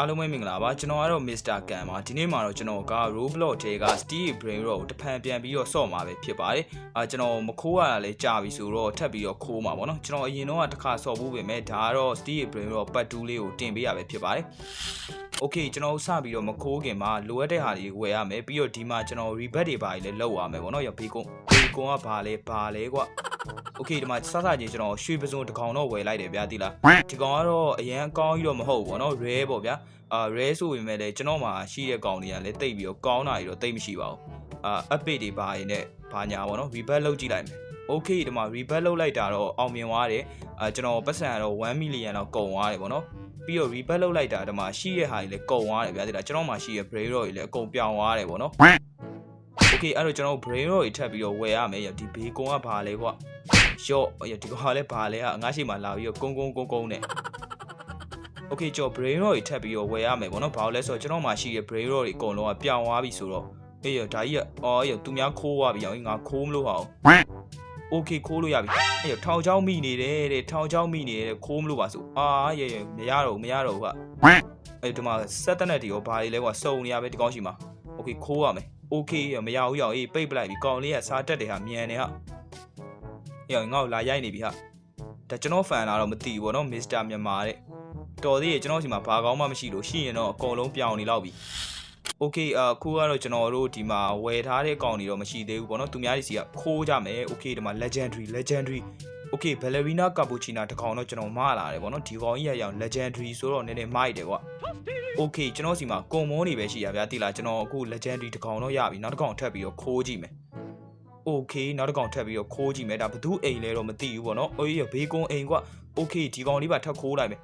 အားလုံးပဲမင်္ဂလာပါကျွန်တော်ကတော့ Mr. Kan ပါဒီနေ့မှာတော့ကျွန်တော်က Roblox ထဲက Steve Brain တော့တဖန်ပြန်ပြီးတော့ဆော့မှာပဲဖြစ်ပါတယ်အာကျွန်တော်မခိုးရတာလဲကြာပြီဆိုတော့ထပ်ပြီးတော့ခိုးမှာပေါ့နော်ကျွန်တော်အရင်တော့တစ်ခါဆော့ဖို့ပဲမဲ့ဒါကတော့ Steve Brain တော့ပတ်တူးလေးကိုတင်ပေးရပဲဖြစ်ပါတယ် Okay ကျွန်တော်စပြီးတော့မခိုးခင်မှာလိုအပ်တဲ့ဟာတွေဝယ်ရမယ်ပြီးတော့ဒီမှာကျွန်တော် rebate တွေပါလေလောက်ရမယ်ပေါ့နော်ရဘေးကွန်ဘေးကွန်ကဘာလဲဘာလဲကွာ Okay ဒီမှာစစချင်းကျွန်တော်ရွှေပစုံတစ်ကောင်တော့ဝယ်လိုက်တယ်ဗျာတိလားဒီကောင်ကတော့အရန်ကောင်းကြီးတော့မဟုတ်ဘူးပေါ့နော် rare ပေါ့ဗျာအာ rare ဆိုပေမဲ့လည်းကျွန်တော်မှာရှိတဲ့ကောင်တွေကလည်းတိတ်ပြီးတော့ကောင်းတာတွေတော့တိတ်မရှိပါဘူးအာ update တွေပါရင်လည်းဘာညာပေါ့နော် rebate လုပ်ကြည့်လိုက်မယ် Okay ဒီမှာ rebate လုပ်လိုက်တာတော့အောင်မြင်သွားတယ်အာကျွန်တော်ပတ်စံကတော့1 million လောက်ကုန်သွားတယ်ပေါ့နော်ပြီးတော့ rebate လုပ်လိုက်တာဒီမှာရှိတဲ့ဟာတွေလည်းကုန်သွားတယ်ဗျာတိလားကျွန်တော်မှာရှိတဲ့ brain roll တွေလည်းအကုန်ပြောင်းသွားတယ်ပေါ့နော် Okay အဲ့တော့ကျွန်တော် brain roll တွေထပ်ပြီးတော့ဝယ်ရမယ်ရဒီဘေကွန်ကဘာလဲကွာရော့ရဒီကောင်ကလည်းဘာလဲอ่ะငါရှိမှလာပြီးတော့ကုန်းကုန်းကုန်းကုန်းနဲ့ Okay ကျွန်တော် brain roll တွေထပ်ပြီးတော့ဝယ်ရမယ်ပေါ့နော်ဘာလို့လဲဆိုတော့ကျွန်တော်မှာရှိတဲ့ brain roll တွေအကုန်လုံးကပြောင်းသွားပြီဆိုတော့အေးရဒါကြီးကအော်ရသူများခိုးသွားပြီအောင်ငါခိုးမလို့ဟော Okay ခိုးလို့ရပြီအေးထောင်ချောင်းမိနေတယ်တဲ့ထောင်ချောင်းမိနေတယ်ခိုးမလို့ပါဆိုအာရရမရတော့ဘူးမရတော့ဘူးကအဲ့ဒီမှာစက်တနက်တွေရောဘာတွေလဲကွာစုံနေရပဲဒီကောင်းရှိမှာ Okay ခိုးရမယ် Okay ရမရဘူးရအောင်အေးပိတ်ပလိုက်ပြီကောင်းလေးကစားတက်တယ်ဟာမြန်နေဟာအေးငါ့ကိုလာရိုက်နေပြီဟာဒါကျွန်တော်ဖန်လာတော့မသိဘူးဗောနော်မစ္စတာမြန်မာတဲ့တော်သေးရဲ့ကျွန်တော်စီမှာဘာကောင်းမှမရှိလို့ရှိရင်တော့အကုန်လုံးပြောင်းနေလောက်ပြီ Okay အခုကတော့ကျွန်တော်တို့ဒီမှာဝယ်ထားတဲ့ကောင်တွေတော့မရှိသေးဘူးဗောနော်သူများတွေစီကခိုးကြမယ် Okay ဒီမှာ legendary legendary Okay ballerina cappuccino တကောင်တော့ကျွန်တော်မလာတယ်ဗောနော်ဒီကောင်ကြီးရအောင် legendary ဆိုတော့နည်းနည်းမိုက်တယ်ကွာ Okay ကျွန်တော်စီမှာကွန်မုန်းတွေပဲရှိရဗျာတိလားကျွန်တော်အခု legendary တကောင်တော့ရပြီနောက်တစ်ကောင်ထပ်ပြီးတော့ခိုးကြည့်မယ် Okay နောက်တစ်ကောင်ထပ်ပြီးတော့ခိုးကြည့်မယ်ဒါဘသူအိမ်လဲတော့မသိဘူးဗောနော်အေးရဘေးကွန်အိမ်ကွာ Okay ဒီကောင်လေးပါထပ်ခိုးလိုက်မယ်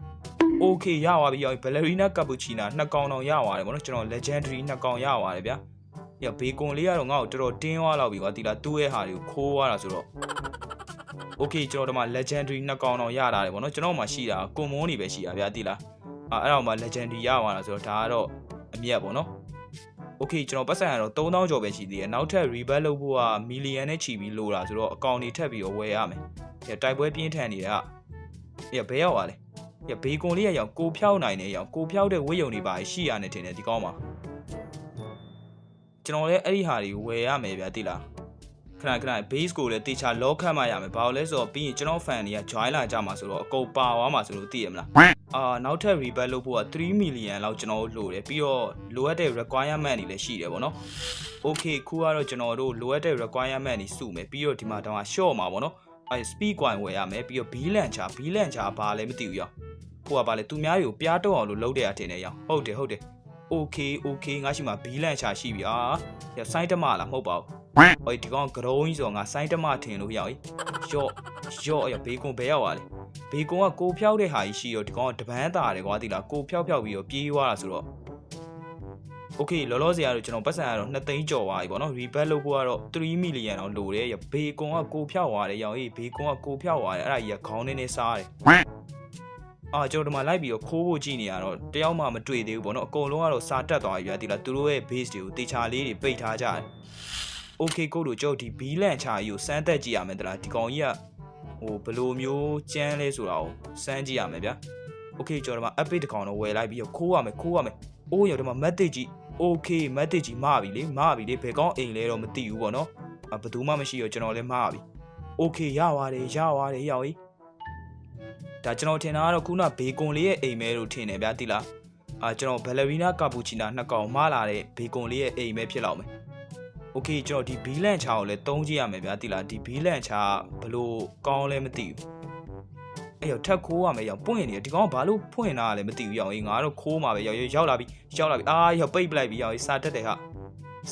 Okay ရသွားပြီရော ballerina cappuccino နှစ်ကောင်တော့ရသွားတယ်ဗောနော်ကျွန်တော် legendary နှစ်ကောင်ရသွားတယ်ဗျာရဘေကွန်လေးကတော့ငါ့ကိုတော်တော်တင်းသွားလောက်ပြီကွာတိလားသူ့ရဲ့ဟာတွေကိုခိုးသွားတာဆိုတော့ Okay ကျွန်တော်တို့မှာ legendary နှစ်ကောင်တော့ရလာတယ်ဗောနော်ကျွန်တော်မှရှိတာကွန်မုန်းတွေပဲရှိတာဗျာတိလားအာအဲ့တော့မှ legendary ရသွားတာဆိုတော့ဒါကတော့အမြတ်ဗောနော် Okay ကျွန်တော်ပတ်စံကတော့3000ကျော်ပဲရှိသေးတယ်နောက်ထပ် rebate လုပ်ဖို့က million နဲ့ချီပြီးလိုတာဆိုတော့အကောင့်တွေထပ်ပြီးတော့ဝယ်ရမယ်ရတိုက်ပွဲပြင်းထန်နေတာရဘဲရောက်ပါလဲရဘေကွန်လေးရရောက်ကိုဖြောက်နိုင်နေရောက်ကိုဖြောက်တဲ့ဝိယုံတွေပါရှိရနေတင်တယ်ဒီကောင်းမှာကျွန်တော်လည်းအဲ့ဒီဟာတွေဝယ်ရမယ်ဗျာတိလား ခဏခဏ base ကိုလည်းတေချာလောခတ်မှရမယ်ဘာလို့လဲဆိုတော့ပြီးရင်ကျွန်တော် fan တွေက join လာကြမှာဆိုတော့အကုန်ပါသွားမှာဆိုလို့သိရမလားအာနောက်ထပ် rebate လုပ်ဖို့က3 million လောက်ကျွန်တော်တို့လိုတယ်ပြီးတော့လိုအပ်တဲ့ requirement တွေလည်းရှိတယ်ဗောနော် okay ခုကတော့ကျွန်တော်တို့လိုအပ်တဲ့ requirement တွေစုမယ်ပြီးတော့ဒီမှာတော့ short မှာဗောနော်အဲ speed coin ဝယ်ရမယ်ပြီးတော့ b launcher b launcher ဘာလဲမသိဘူးရောဟိုကဘာလဲသူများတွေကိုပြားတော့အောင်လို့လုပ်တဲ့အထင်နဲ့ရောဟုတ်တယ်ဟုတ်တယ် okay okay ငါရှိမှာ b launcher ရှိပြီအာရစိုင်းတမလားမဟုတ်ပါဘူး ဟိုဒီကောင်ကရုံးကြီးဆိုတော့ငါစိုင်းတမထင်လို့ရအောင်ရော့ရော့ရဘေးကွန်ဘယ်ရောက်သွားလဲဘေးကွန်ကကိုဖြောက်တဲ့ဟာကြီးရှိတော့ဒီကောင်ကတပန်းတာတယ်ကွာတိလားကိုဖြောက်ဖြောက်ပြီးတော့ပြေးသွားတာဆိုတော့ Okay လောလောဆယ်ကတော့ကျွန်တော်ပတ်စံကတော့2သိန်းကျော်သွားပြီပေါ့နော် rebate လုပ်ဖို့ကတော့3 million တော့လိုတယ်ရဘေကွန်ကကိုဖြောက်သွားတယ်ရောင်အေးဘေကွန်ကကိုဖြောက်သွားတယ်အဲ့ဒါကြီးကခေါင်းနေနေစားတယ်အာကျွန်တော်ဒီမှာလိုက်ပြီးတော့ခိုးဖို့ကြည့်နေရတော့တယောက်မှမတွေ့သေးဘူးပေါ့နော်အကုန်လုံးကတော့စာတက်သွားပြီဗျာဒီလားသူတို့ရဲ့ base တွေကိုတေချာလေးတွေပိတ်ထားကြတယ် Okay ကိုတို့ကျုပ်ဒီ B လန့်ချာကြီးကိုစမ်းသက်ကြည့်ရမယ်တလားဒီကောင်ကြီးကဟိုဘယ်လိုမျိုးကျန်းလဲဆိုတာကိုစမ်းကြည့်ရမယ်ဗျာ Okay ကျွန်တော်ဒီမှာ update တစ်ကောင်တော့ဝယ်လိုက်ပြီးတော့ခိုးရမယ်ခိုးရမယ်အိုးရောဒီမှာ message ကြီး Okay message ကြီးမှားပြီလေမှားပြီလေဘယ်ကောင်းအိမ်လဲတော့မသိဘူးပေါ့နော်အဘယ်သူမှမရှိတော့ကျွန်တော်လည်းမှားပြီ Okay ရပါတယ်ရပါတယ်ရောက်ပြီဒါကျွန်တော်ထင်တာကတော့ခုနဘေကွန်လေးရဲ့အိမ်မဲလို့ထင်တယ်ဗျာတိလားအာကျွန်တော် ballerina cappuccino နှစ်ကောင်မှားလာတဲ့ဘေကွန်လေးရဲ့အိမ်မဲဖြစ်လောက်မယ် Okay ကျွန်တော်ဒီ B land ချာကိုလည်းတုံးကြည့်ရမယ်ဗျာတိလားဒီ B land ချာဘလို့ကောင်းလဲမသိဘူးအဲ့ရောထက်ခိုးရမယ်ရောပွင့်နေတယ်ဒီကောင်ကဘာလို့ဖွင့်တာလဲမသိဘူးရောအေးငါတော့ခိုးမှာပဲရောက်ရောက်လာပြီရောက်လာပြီအာရောပိတ်ပလိုက်ပြီရောစာတက်တယ်ဟာ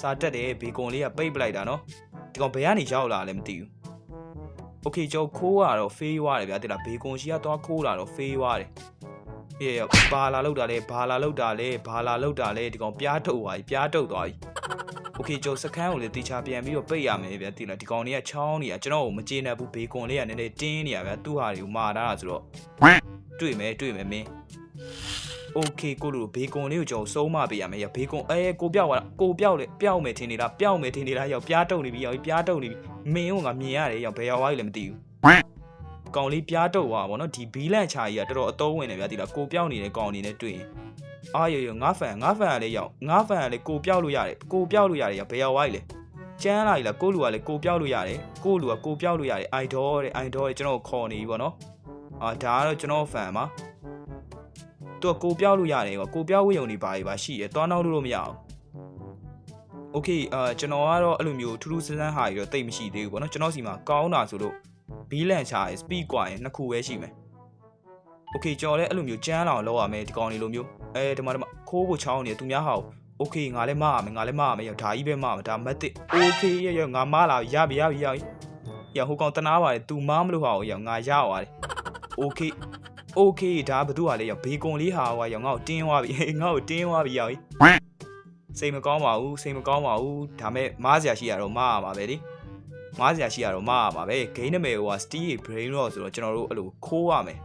စာတက်တယ်ဘေကွန်လေးကပိတ်ပလိုက်တာနော်ဒီကောင်ဘယ်ကနေရောက်လာလဲမသိဘူး Okay ကျွန်တော်ခိုးရတော့ဖေးသွားတယ်ဗျာတိလားဘေကွန်ရှိကသွားခိုးလာတော့ဖေးသွားတယ်အေးဘာလာလောက်တာလဲဘာလာလောက်တာလဲဘာလာလောက်တာလဲဒီကောင်ပြားထုတ်သွားပြီပြားထုတ်သွားပြီ โอเคကျွန်တော်စခန်းကိုလည်းတေချာပြန်ပြီးတော့ပိတ်ရမယ်ဗျာတိလားဒီကောင်လေးကချောင်းနေတာကျွန်တော်ကိုမကျေနပ်ဘူးဘေကွန်လေးကနည်းနည်းတင်းနေရဗျာသူ့ဟာတွေကိုမာတာဆိုတော့တွေ့မယ်တွေ့မယ်မင်းโอเคကိုလူဘေကွန်လေးကိုကျွန်တော်စုံးမပေးရမယ်ရဘေကွန်အဲကိုပြောက်သွားတာကိုပြောက်လေပြောက်မယ်ထင်နေတာပြောက်မယ်ထင်နေတာရောက်ပြားတုံနေပြီရောက်ပြားတုံနေပြီမင်းကငါမြင်ရတယ်ရောက်ဘယ်ရောက်သွားပြီလဲမသိဘူးကောင်လေးပြားတုံသွားပါဘောနော်ဒီဘီလန့်ချာကြီးကတော်တော်အသုံးဝင်တယ်ဗျာတိလားကိုပြောက်နေတဲ့ကောင်အနေနဲ့တွေ့ရင် အာရရငါဖန်ငါဖန်ကလည်းရောက်ငါဖန်ကလည်းကိုပြောက်လို့ရတယ်ကိုပြောက်လို့ရတယ်ရောက်ဘယ်ရောက်ဝိုင်းလဲကျန်းလာပြီလားကိုလူကလည်းကိုပြောက်လို့ရတယ်ကိုလူကကိုပြောက်လို့ရတယ်အိုင်ဒေါတဲ့အိုင်ဒေါတဲ့ကျွန်တော်ခေါ်နေပြီပေါ့နော်အာဒါကတော့ကျွန်တော်ဖန်ပါသူကကိုပြောက်လို့ရတယ်ကွာကိုပြောက်ဝိယုံနေပါပြီပါရှိရသွားနောက်လို့လို့မရအောင်โอเคအာကျွန်တော်ကတော့အဲ့လိုမျိုးထူးထူးဆန်းဆန်းဟာကြီးတော့တိတ်မရှိသေးဘူးပေါ့နော်ကျွန်တော်စီမှာကောင်းတာဆိုလို့ဘီလန်ချာရယ် speed กว่าရင်နှစ်ခုပဲရှိမယ် โอเคကျွန်တော်လည်းအဲ့လိုမျိုးကျန်းလာအောင်လုပ်ရမယ်ဒီကောင်လေးလိုမျိုးအဲဒီမှာဒီမှာခိုးဖို့ချောင်းနေသူများဟာကိုโอเคငါလည်းမရမယ်ငါလည်းမရမယ်ရောဒါကြီးပဲမရမယ်ဒါမတ်တစ်โอเคရရငါမလာရပြီရပြီရပြီရဟိုကောင်တနာပါတယ် तू မမလို့ဟာကိုရငါရသွားတယ်โอเคโอเคဒါဘသူကလည်းရဘေကွန်လေးဟာဟိုကရငါ့ကိုတင်းသွားပြီငါ့ကိုတင်းသွားပြီရပြီစိတ်မကောင်းပါဘူးစိတ်မကောင်းပါဘူးဒါမဲ့မားစရာရှိရတော့မရမှာပဲလေမားစရာရှိရတော့မရမှာပဲဂိမ်းနမယ်ဟိုက Steel Brain Rot ဆိုတော့ကျွန်တော်တို့အဲ့လိုခိုးရမယ်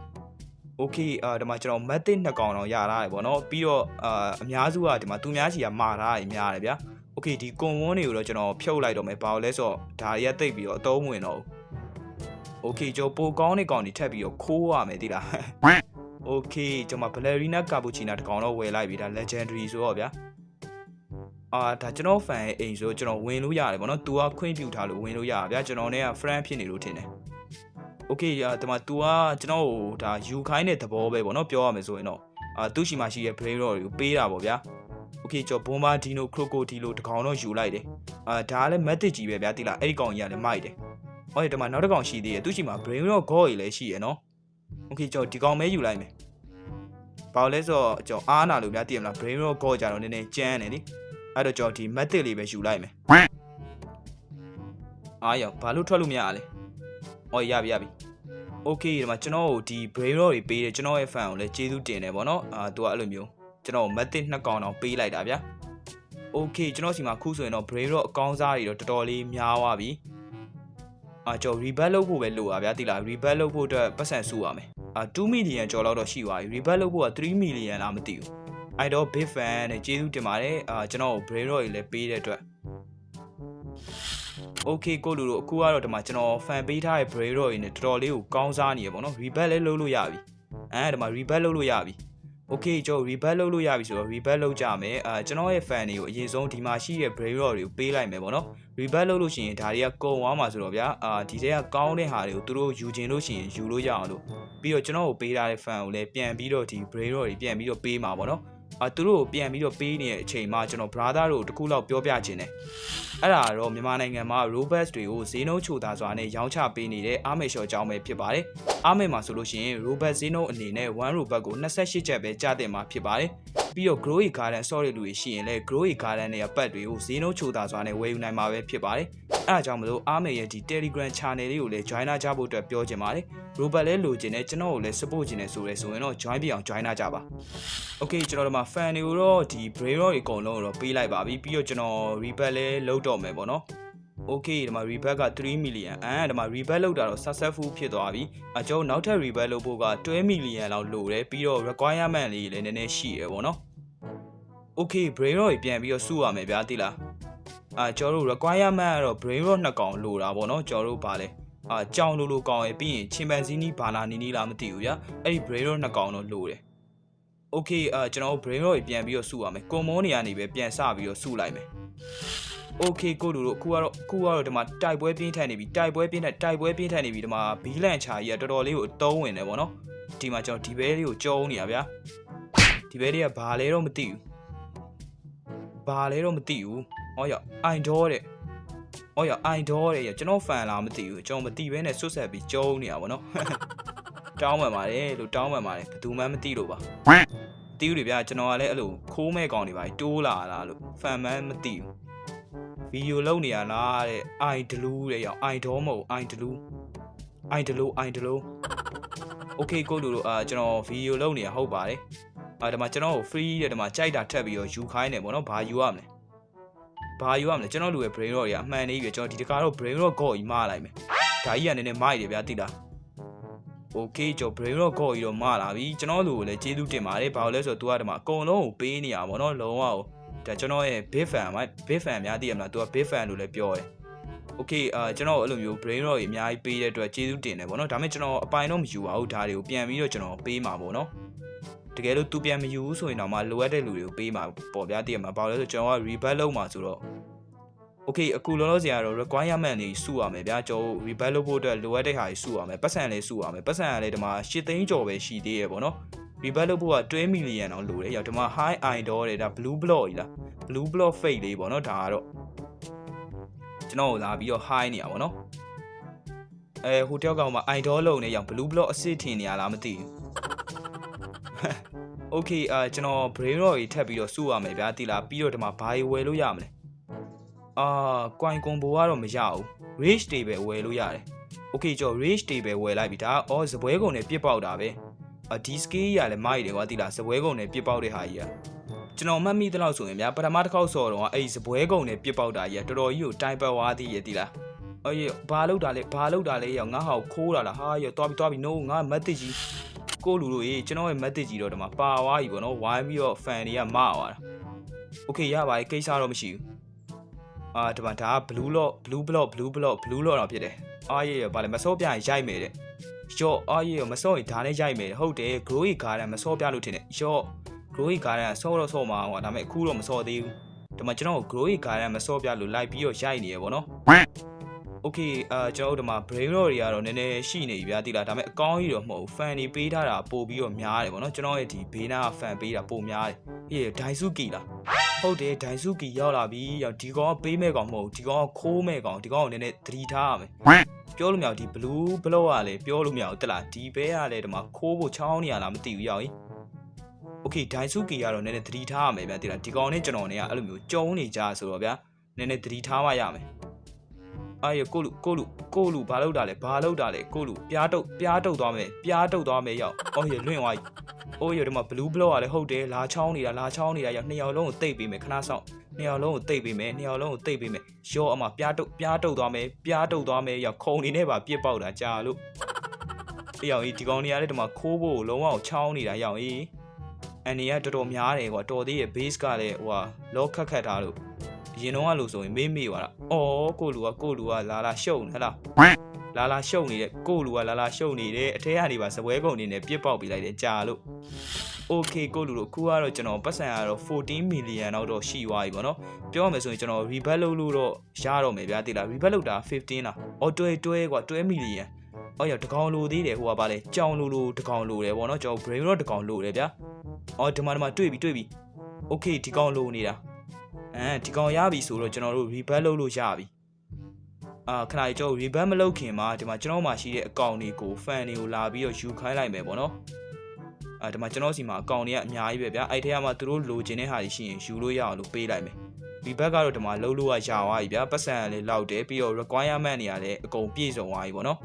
โอเคအာဒီမှာကျွန်တော် method နှစ်ကောင်တော့ရလာတယ်ပေါ့နော်ပြီးတော့အာအများစုကဒီမှာသူများချီကမာထားတယ်များတယ်ဗျာโอเคဒီကွန်ဝန်းတွေကိုတော့ကျွန်တော်ဖြုတ်လိုက်တော့မယ်ဘာလို့လဲဆိုတော့ဒါတွေကတိတ်ပြီးတော့အသုံးဝင်တော့ဘူးโอเคကျွန်တော်ပိုကောင်းတဲ့ကောင်တွေထပ်ပြီးတော့ခိုးရမယ်တိလားโอเคကျွန်တော် ballerina cappuccino တစ်ကောင်တော့ဝယ်လိုက်ပြီဒါ legendary ဆိုတော့ဗျာအာဒါကျွန်တော် fan ရဲ့အိမ်ဆိုကျွန်တော်ဝင်လို့ရတယ်ပေါ့နော်။ तू ကခွင့်ပြုထားလို့ဝင်လို့ရတာဗျာကျွန်တော်နဲ့က friend ဖြစ်နေလို့ထင်တယ်။ okay ဒီမှာ तू ကကျွန်တော်ကိုဒါယူခိုင်းတဲ့သဘောပဲပေါ့နော်ပြောရမယ်ဆိုရင်တော့အာသူ့ရှိမှရှိရဲ့ blade တော့ကိုပေးတာပေါ့ဗျာ okay ကျော် bomba dino crocodile တကောင်တော့ယူလိုက်တယ်အာဒါကလည်း method ကြီးပဲဗျာတိလားအဲ့ဒီကောင်ကြီးကလည်းမိုက်တယ်ဟောဒီမှာနောက်တစ်ကောင်ရှိသေးတယ်သူ့ရှိမှ brain တော့ god ကြီးလည်းရှိရယ်နော် okay ကျော်ဒီကောင်ပဲယူလိုက်မယ်ဘာလို့လဲဆိုတော့ကျော်အားနာလို့များသိရမလား brain တော့ god ကြတော့နည်းနည်းကြမ်းတယ်လေအဲ့တော့ကျော်ဒီ method လေးပဲယူလိုက်မယ်အားရဘာလို့ထွက်လို့မရလဲ ဩရပြီရပြီ โอเคဒီမှာကျွန်တော်တို့ဒီ brain rot တွေပေးတယ်ကျွန်တော်ရဲ့ fan ကိုလည်းကျေးဇူးတင်တယ်ဗောနော်အာသူကအဲ့လိုမျိုးကျွန်တော် method နှစ်ကောင်တောင်ပေးလိုက်တာဗျာโอเคကျွန်တော်စီမှာခုဆိုရင်တော့ brain rot အကောင်းစားတွေတော့တော်တော်လေးများသွားပြီအာကျွန်တော် rebut လုပ်ဖို့ပဲလိုပါဗျာတိလား rebut လုပ်ဖို့အတွက်ပတ်စံစုရမယ်အာ2 million ကျော်လောက်တော့ရှိသွားပြီ rebut လုပ်ဖို့က3 million လားမသိဘူးအဲ့တော့ big fan နဲ့ကျေးဇူးတင်ပါတယ်အာကျွန်တော် brain rot တွေလည်းပေးတဲ့အတွက် okay ကိုလူတို့အခုကတော့ဒီမှာကျွန်တော် fan ပေးထားတဲ့ brain rot တွေနဲ့တော်တော်လေးကိုကောင်းစားနေရပေါ့နော် rebut လည်းလုပ်လို့ရပြီအဲဒီမှာ rebut လုပ်လို့ရပြီ okay ကျွန်တော် rebut လုပ်လို့ရပြီဆိုတော့ rebut လုပ်ကြမယ်အာကျွန်တော်ရဲ့ fan တွေကိုအရင်ဆုံးဒီမှာရှိတဲ့ brain rot တွေကိုပေးလိုက်မယ်ပေါ့နော် rebut လုပ်လို့ရှိရင်ဒါတွေကကုန်သွားမှာဆိုတော့ဗျာအာဒီတဲကကောင်းတဲ့ဟာတွေကိုသူတို့ယူခြင်းလို့ရှိရင်ယူလို့ရအောင်လို့ပြီးတော့ကျွန်တော်ကိုပေးထားတဲ့ fan ကိုလည်းပြန်ပြီးတော့ဒီ brain rot တွေပြန်ပြီးတော့ပေးမှာပေါ့နော်အာ သူတို့ကိုပြန်ပြီးတော့ပေးနေတဲ့အချိန်မှာကျွန်တော် brother တို့တခုလောက်ပြောပြခြင်းတယ်အဲ့ဒါတော့မြန်မာနိုင်ငံမှာ robots တွေကိုဈေးနှုန်းချိုသာစွာနဲ့ရောင်းချပေးနေတဲ့အာမေရှော့ကြောင်းပဲဖြစ်ပါတယ်အာမေမှာဆိုလို့ရှိရင် robot ဈေးနှုန်းအနေနဲ့1 robot ကို28ချက်ပဲကျတင်မှာဖြစ်ပါတယ် ပြီးတော့ Growy Garden sorry လူတွေရှိရင်လည်း Growy Garden ရဲ့ပတ်တွေကိုဈေးနှုန်းချိုသာစွာနဲ့ဝယ်ယူနိုင်မှာပဲဖြစ်ပါတယ်အဲအကြောင်းမလို့အားမေရဲ့ဒီ Telegram channel လေးကိုလည်း join လာကြဖို့အတွက်ပြောချင်ပါတယ် robot လည်းလိုချင်တယ်ကျွန်တော်ကိုလည်း support ချင်တယ်ဆိုရဲဆိုရင်တော့ join ပြအောင် join လာကြပါ okay ကျွန်တော်တို့မှာ fan တွေကိုတော့ဒီ brain rot တွေအကုန်လုံးကိုတော့ပေးလိုက်ပါပြီပြီးတော့ကျွန်တော် rebut လည်းလုပ်တော့မယ်ပေါ့နော် okay ဒီမှာ rebut က3 million အဲဒီမှာ rebut လုပ်တာတော့ successful ဖြစ်သွားပြီအကျုံးနောက်ထပ် rebut လုပ်ဖို့က12 million လောက်လိုတယ်ပြီးတော့ requirement လေးလည်းနည်းနည်းရှိရပေါ့နော် okay brain rot တွေပြန်ပြီးတော့စုရမယ်ဗျာတိလားအာကျွန်တော်တို့ requirement ကတော့ brain rot နှစ်ကောင်လိုတာပေါ့နော်ကျွန်တော်တို့ပါလဲအာကြောင်လိုလိုကောင်ရပြီးရင် chimpanzee ဘာနာနီနီလားမသိဘူးဗျာအဲ့ဒီ brain rot နှစ်ကောင်တော့လိုတယ် okay အာကျွန်တော်တို့ brain rot တွေပြန်ပြီးတော့စုရမယ်ကွန်မွန်တွေကနေပဲပြန်စပြီးတော့စုလိုက်မယ် okay ကိုလူတို့အခုကတော့အခုကတော့ဒီမှာတိုက်ပွဲပြင်းထန်နေပြီတိုက်ပွဲပြင်းထန်တိုက်ပွဲပြင်းထန်နေပြီဒီမှာဘီလန်ချာကြီးကတော်တော်လေးကိုအတုံးဝင်တယ်ဗောနော်ဒီမှာကျွန်တော်ဒီဘဲလေးကိုကျုံနေရဗျာဒီဘဲလေးကဘာလဲတော့မသိဘူးဘာလဲတော့မသိဘူးဟောရအိုင်ဒေါတဲ့ဟောရအိုင်ဒေါတဲ့ရကျွန်တော်ဖန်လားမသိဘူးကျွန်တော်မသိဘဲနဲ့ဆွတ်ဆက်ပြီးကျုံနေရဗောနော်တောင်းပန်ပါတယ်လို့တောင်းပန်ပါတယ်ဘယ်သူမှမသိလို့ပါတီးဦးတွေဗျာကျွန်တော်ကလည်းအဲ့လိုခိုးမဲ့ကောင်တွေပါတိုးလာလားလို့ဖန်မှန်းမသိဘူး ဗီဒီယိုလုပ်နေရလားတဲ့ i dlu တဲ့ရောက် i ဒေါမဟုတ် i dlu i dlu i dlu okay ကိုလူတို့အာကျွန်တော်ဗီဒီယိုလုပ်နေရဟုတ်ပါတယ်အာဒီမှာကျွန်တော်ကို free တဲ့ဒီမှာကြိုက်တာထပ်ပြီးတော့ယူခိုင်းနေပေါ့နော်ဘာယူရမလဲဘာယူရမလဲကျွန်တော်လူရဲ့ brain rot တွေကအမှန်လေးပြီကျွန်တော်ဒီတကားတော့ brain rot ကော့ကြီးမလိုက်မယ်ဒါကြီးကနည်းနည်းမိုက်တယ်ဗျာတိလား okay ကျွန်တော် brain rot ကော့ကြီးတော့မလာပြီကျွန်တော်လူကိုလည်းကျေးဇူးတင်ပါတယ်ဘာလို့လဲဆိုတော့ तू ကဒီမှာအကုန်လုံးကိုပေးနေရပါတော့လုံးဝကို ဒါကျွန်တော်ရဲ့ big fan မိုက် big fan များသိရမလား तू က big fan လို့လည်းပြောတယ် okay အာကျွန်တော်အဲ့လိုမျိုး brain rot ကြီးအများကြီးပေးတဲ့အတွက်ကျေးဇူးတင်တယ်ဗောနော်ဒါပေမဲ့ကျွန်တော်အပိုင်တော့မယူပါဘူးဒါတွေကိုပြန်ပြီးတော့ကျွန်တော်ပေးမှာဗောနော်တကယ်လို့သူပြန်မယူဘူးဆိုရင်တော့မှလိုအပ်တဲ့လူတွေကိုပေးမှာပေါ့ဗျာတည်ရမှာဘာလို့လဲဆိုကျွန်တော်က rebel လုပ်မှာဆိုတော့ okay အခုလောလောဆယ်ကတော့ requirement တွေစုရမယ်ဗျာကျွန်တော် rebel လုပ်ဖို့အတွက်လိုအပ်တဲ့ဟာတွေစုရမယ်ပတ်စံလေးစုရမယ်ပတ်စံကလည်းဒီမှာ8သိန်းကျော်ပဲရှိသေးရပေါ့နော် rebel လုပ်ဖို့က12 million အောင်လိုတယ်ရောက်ဒီမှာ high idol တွေဒါ blue block ကြီးလား blue block fake လေးပေါ့နော်ဒါကတော့ကျွန်တော်လာပြီးတော့ high နေရပါတော့နော်အဲဟိုတယောက်ကောင်မှာ idol လုံးနေရောက် blue block အစ်စ်ထင်နေရလားမသိဘူး okay အာကျွန်တော် brain rot ကြီးထပ်ပြီးတော့စုရမယ်ဗျာတိလားပြီးတော့ဒီမှာဘာတွေဝယ်လို့ရမလဲအာ coin combo ကတော့မရဘူး rage တွေပဲဝယ်လို့ရတယ် okay ကျွန်တော် rage တွေပဲဝယ်လိုက်ပြီဒါအော်ဇပွဲကုန်နဲ့ပြစ်ပေါက်တာပဲအာ ဒီစကေးကြီးကလည်းမိုက်တယ်ကွာတိလားစပွဲကုန်နဲ့ပြစ်ပေါက်တဲ့ဟာကြီးကကျွန်တော်မှတ်မိသလောက်ဆိုရင်ဗျာပထမတစ်ခေါက်ဆော်တော့အဲ့ဒီစပွဲကုန်နဲ့ပြစ်ပေါက်တာကြီးကတော်တော်ကြီးကိုတိုင်ပတ်ဝါးသေးရဲ့တိလားအေးဘာလောက်တာလဲဘာလောက်တာလဲရောငါဟောက်ခိုးတာလားဟာရောတွားပြီးတွားပြီး no ငါမက်တစ်ကြီးကိုလူတို့ရေကျွန်တော်ရဲ့ message ကြီးတော့ဒီမှာပါသွားပြီပေါ့နော်ဝိုင်းပြီးတော့ fan တွေကမသွားတာ okay ရပါတယ်ကိစ္စတော့မရှိဘူးအာဒီမှာဒါက blue lock blue block blue block blue lock တော့ဖြစ်တယ်အားရရပါလေမစောပြရင်ရိုက်မယ်တဲ့ ရော့အားရရမစောရင်ဒါနဲ့ရိုက်မယ်ဟုတ်တယ် glowy garden မစောပြလို့ထင်တယ်ရော့ glowy garden ကစောတော့စောမှာဟောဒါပေမဲ့အခုတော့မစောသေးဘူးဒီမှာကျွန်တော် glowy garden မစောပြလို့လိုက်ပြီးတော့ရိုက်နေရပေါ့နော် okay အာကျွန်တော်တို့ဒီမှာ brain rot တွေကတော့နည်းနည်းရှိနေပြီဗျာတိလားဒါပေမဲ့အကောင်းကြီးတော့မဟုတ်ဘူး fan တွေပေးထားတာပို့ပြီးတော့များတယ်ဗောနော်ကျွန်တော်ရဲ့ဒီဘေးနာက fan ပေးတာပိုများတယ်အေးဒိုင်စုကီလား ဟုတ်တယ်ဒိုင်စုကီရောက်လာပြီရောက်ဒီကောင်ကပေးမဲ့ကောင်မဟုတ်ဘူးဒီကောင်ကခိုးမဲ့ကောင်ဒီကောင်ကိုနည်းနည်းသတိထားရမယ်ပြောလို့မရဘူးဒီ blue block ကလည်းပြောလို့မရဘူးတက်လားဒီဘဲကလည်းဒီမှာခိုးဖို့ချောင်းနေရလားမသိဘူးရောက်ရင် okay ဒိုင်စုကီကတော့နည်းနည်းသတိထားရမယ်ဗျာတိလားဒီကောင်နဲ့ကျွန်တော်နဲ့ကအဲ့လိုမျိုးကြုံနေကြဆိုတော့ဗျာနည်းနည်းသတိထားမှရမယ်အာရကိုလူကိုလူကိုလူဘာလောက်တာလဲဘာလောက်တာလဲကိုလူပြားတုတ်ပြားတုတ်သွားမယ်ပြားတုတ်သွားမယ်ရောက်အော်ရလွင့်သွားပြီ အိုးရဒီမှာ blue block ကလည်းဟုတ်တယ်လာချောင်းနေတာလာချောင်းနေတာရောက်နှစ်ယောက်လုံးကိုတိတ်ပေးမယ်ခဏဆောင်နှစ်ယောက်လုံးကိုတိတ်ပေးမယ်နှစ်ယောက်လုံးကိုတိတ်ပေးမယ်ရော့အမပြားတုတ်ပြားတုတ်သွားမယ်ပြားတုတ်သွားမယ်ရောက်ခုံနေနဲ့ပါပြစ်ပေါက်တာကြာလို့အေးရောက်ကြီးဒီကောင်နေရာလေးဒီမှာခိုးဖို့လုံးဝချောင်းနေတာရောက်ကြီးအန်နီကတော်တော်များတယ်ကွာတော်သေးရဲ့ base ကလည်းဟိုဟာလောခက်ခက်ထားလို့ရင်တော့ကလို့ဆိုရင်မေးမေးသွားတာ။အော်ကိုလူကကိုလူကလာလာရှုံနေဟလား။ လာလာရှုံနေတဲ့ကိုလူကလာလာရှုံနေတယ်အထဲကနေပါစပွဲကုန်နေနဲ့ပြစ်ပေါက်ပြီးလိုက်တယ်ကြာလို့။ Okay ကိုလူတို့အခုကတော့ကျွန်တော်ပတ်စံကတော့14 million တော့တော့ရှိသွားပြီပေါ့နော်။ပြောရမယ်ဆိုရင်ကျွန်တော် rebel လုပ်လို့တော့ရတော့မယ်ဗျာတိလား rebel လုပ်တာ15လား။အော်တွဲတွဲกว่า12 million ။အော်ရတကောင်လိုသေးတယ်ဟိုကပါလေကြောင်လိုလိုတကောင်လိုတယ်ပေါ့နော်ကျွန်တော် brain တော့တကောင်လိုတယ်ဗျာ။အော်ဒီမှာဒီမှာတွေ့ပြီတွေ့ပြီ။ Okay ဒီကောင်လိုနေတာ။ အဲဒီကောင်ရပြီဆိုတော့ကျွန်တော်တို့ rebel လုပ်လို့ရပြီ အာခဏလေးကျွန်တော် rebel မလုပ်ခင်မှာဒီမှာကျွန်တော်မှာရှိတဲ့အကောင့်တွေကို fan တွေကိုလာပြီးတော့ယူခိုင်းလိုက်မယ်ပေါ့နော်အာဒီမှာကျွန်တော်စီမှာအကောင့်တွေကအများကြီးပဲဗျာအဲ့ထဲမှာသူတို့လိုချင်တဲ့ဟာတွေရှိရင်ယူလို့ရအောင်လို့ပေးလိုက်မယ် rebel ကတော့ဒီမှာလုံးလို့ရရသွားပြီဗျာပတ်စံကလည်းလောက်တယ်ပြီးတော့ requirement တွေကလည်းအကုန်ပြည့်စုံသွားပြီပေါ့နော်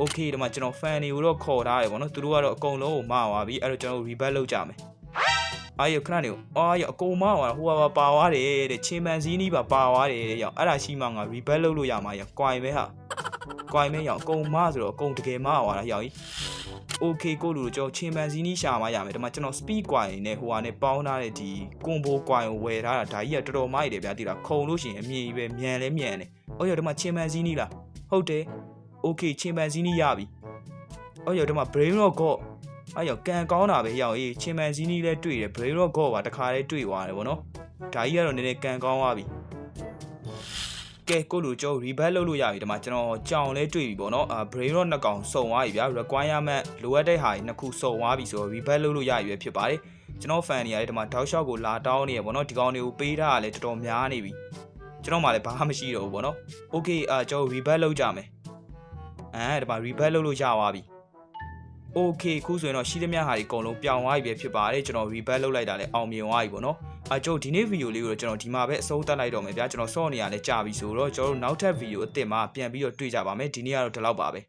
okay ဒီမှာကျွန်တော် fan တွေကိုတော့ခေါ်ထားတယ်ပေါ့နော်သူတို့ကတော့အကုန်လုံးကိုမှားသွားပြီအဲ့တော့ကျွန်တော် rebel လုပ်ကြမယ် အာရခဏနေအာရအကုန်မသွားဟိုပါပါသွားတယ်တဲ့ချင်းမန်စည်းနီးပါပါသွားတယ်တဲ့ရောက်အဲ့ဒါရှိမှငါ rebel လုပ်လို့ရမှာရကွိုင်ပဲဟာကွိုင်ပဲရောက်အကုန်မဆိုတော့အကုန်တကယ်မသွားတာရောက်ကြီး okay ကိုလူတို့ကျွန်တော်ချင်းမန်စည်းနီးရှာမှရမယ်ဒီမှာကျွန်တော် speed ကွိုင်နဲ့ဟိုဟာနဲ့ပေါင်းထားတဲ့ဒီ combo ကွိုင်ကိုဝယ်ထားတာဒါကြီးကတော်တော်မိုက်တယ်ဗျာတိလားခုံလို့ရှိရင်အမြင်ကြီးပဲမြန်လဲမြန်တယ်အော်ရဒီမှာချင်းမန်စည်းနီးလားဟုတ်တယ် okay ချင်းမန်စည်းနီးရပြီအော်ရဒီမှာ brain rock ကော့ အဲ့ရောက်ကန်ကောင်းတာပဲရောက်ရေးချင်းမန်ဇီနီလည်းတွေ့တယ် brain rock ကောပါတခါလေးတွေ့သွားတယ်ဗောနော်ဒါကြီးကတော့နည်းနည်းကန်ကောင်းသွားပြီကဲကိုလူကျော် rebel လုပ်လို့ရပြီဒီမှာကျွန်တော်ကြောင်လဲတွေ့ပြီဗောနော်အာ brain rock နှစ်ကောင်စုံသွားပြီဗျာ requirement လိုအပ်တဲ့ဟာကြီးနှစ်ခုစုံသွားပြီဆိုတော့ rebel လုပ်လို့ရပြီပဲဖြစ်ပါတယ်ကျွန်တော် fan တွေရတယ်ဒီမှာ dog shot ကိုလာတောင်းနေရဗောနော်ဒီကောင်တွေကိုပေးထားတာလည်းတော်တော်များနေပြီကျွန်တော်မှလည်းဘာမှမရှိတော့ဘူးဗောနော် okay အာကျွန်တော် rebel လုပ်ကြမယ်အဲဒီမှာ rebel လုပ်လို့ရသွားပြီ okay ခုဆိုရင်တော့ရှိသမျှဟာဒီအကုန်လုံးပြောင်းသွားပြီပဲဖြစ်ပါတယ်ကျွန်တော် rebel လုပ်လိုက်တာလည်းအောင်မြင်သွားပြီပေါ့နော်အကျိုးဒီနေ့ဗီဒီယိုလေးကိုတော့ကျွန်တော်ဒီမှာပဲအဆုံးသတ်လိုက်တော့မယ်ဗျာကျွန်တော်စော့နေရလဲကြာပြီဆိုတော့ကျွန်တော်တို့နောက်ထပ်ဗီဒီယိုအသစ်မှာပြန်ပြီးတော့တွေ့ကြပါမယ်ဒီနေ့ကတော့ဒီလောက်ပါပဲ